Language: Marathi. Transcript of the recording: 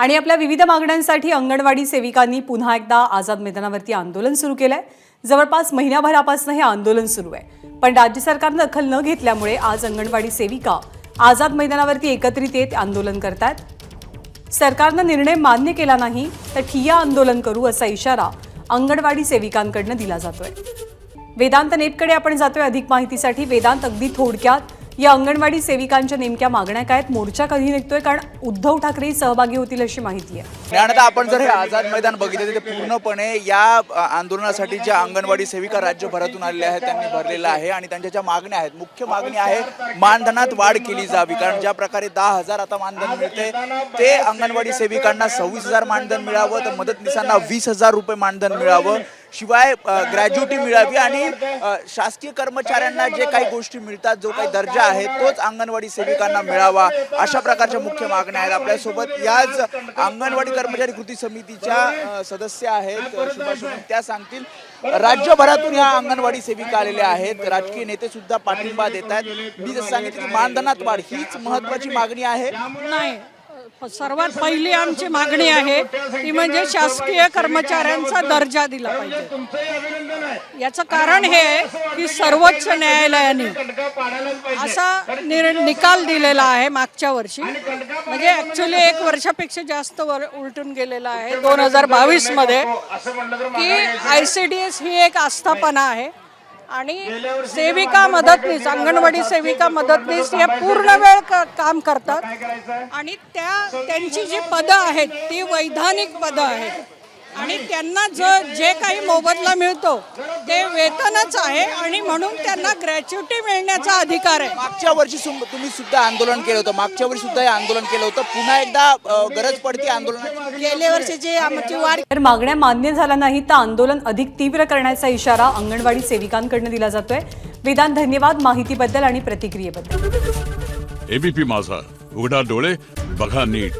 आणि आपल्या विविध मागण्यांसाठी अंगणवाडी सेविकांनी पुन्हा एकदा आझाद मैदानावरती आंदोलन सुरू केलं आहे जवळपास महिन्याभरापासून हे आंदोलन सुरू आहे. पण राज्य सरकारनं दखल न घेतल्यामुळे आज अंगणवाडी सेविका आझाद मैदानावरती एकत्रित येत आंदोलन करतायत. सरकारनं निर्णय मान्य केला नाही तर ठिय्या आंदोलन करू असा इशारा अंगणवाडी सेविकांकडनं दिला जातोय. वेदांत नेपकडे आपण जातोय अधिक माहितीसाठी. वेदांत अगदी थोडक्यात या अंगणवाडी सेविकांच्या नेमक्या मागण्या काय आहेत? मोर्चा कधी निघतोय? कारण उद्धव ठाकरे सहभागी होतील अशी माहिती आहे. आता आपण जर हे आझाद मैदान बघितलं तर पूर्णपणे या आंदोलनासाठी ज्या अंगणवाडी सेविका राज्यभरातून आलेल्या आहेत त्यांनी भरलेलं आहे आणि त्यांच्या ज्या मागण्या आहेत मुख्य मागणी आहे मानधनात वाढ केली जावी. कारण ज्या प्रकारे दहा हजार आता मानधन मिळते ते अंगणवाडी सेविकांना सव्वीस हजार मानधन मिळावं तर मदतनीसांना वीस हजार रुपये मानधन मिळावं. शिवाय ग्रॅज्युटी मिळावी आणि शासकीय कर्मचाऱ्यांना जे काही गोष्टी मिळतात जो काही दर्जा आहे तोच अंगणवाडी सेविकांना मिळावा अशा प्रकारच्या मुख्य मागण्या आहेत आपल्यासोबत. याच अंगणवाडी कर्मचारी कृती समितीच्या सदस्य आहेत सुभाष त्या सांगतील राज्यभरातून या अंगणवाडी सेविका आलेल्या आहेत. राजकीय नेते सुद्धा पाठिंबा देत आहेत. मी जसं सांगितलं की मानधनात वाढ हीच महत्वाची मागणी आहे. नाही. सर्वात पहिली आमची मागणी आहे ती म्हणजे शासकीय कर्मचाऱ्यांचा दर्जा दिला पाहिजे. याचं कारण हे आहे की सर्वोच्च न्यायालयाने असा निर निकाल दिलेला आहे मागच्या वर्षी. म्हणजे ॲक्च्युली एक वर्षापेक्षा जास्त वर उलटून गेलेला आहे दोन हजार बावीसमध्ये की आय सी डी एस ही एक आस्थापना आहे. आणि सेविका मदतनीस अंगणवाडी सेविका मदतनीस या पूर्ण वेळ काम करतात. आणि त्या त्यांची जी पदं आहेत ती वैधानिक पदं आहेत. आणि त्यांना जो जे काही मोबदला मिळतो ते वेतनच आहे आणि म्हणून त्यांना ग्रॅच्युटी मिळण्याचा अधिकार आहे. मागच्या वर्षी सुम- तुम्ही सुद्धा आंदोलन केलं होतं. मागच्या वर्षी सुद्धा हे आंदोलन केलं होतं. पुन्हा एकदा गरज पडते आंदोलनाची गेल्या वर्षीची आमची वाढ तर मागण्या मान्य झाल्या नाही तर आंदोलन अधिक तीव्र करण्याचा इशारा अंगणवाडी सेविकांकडनं दिला जातोय. वेदांत धन्यवाद माहितीबद्दल आणि प्रतिक्रियेबद्दल. एबीपी माझा. उघडा डोळे बघा नीट.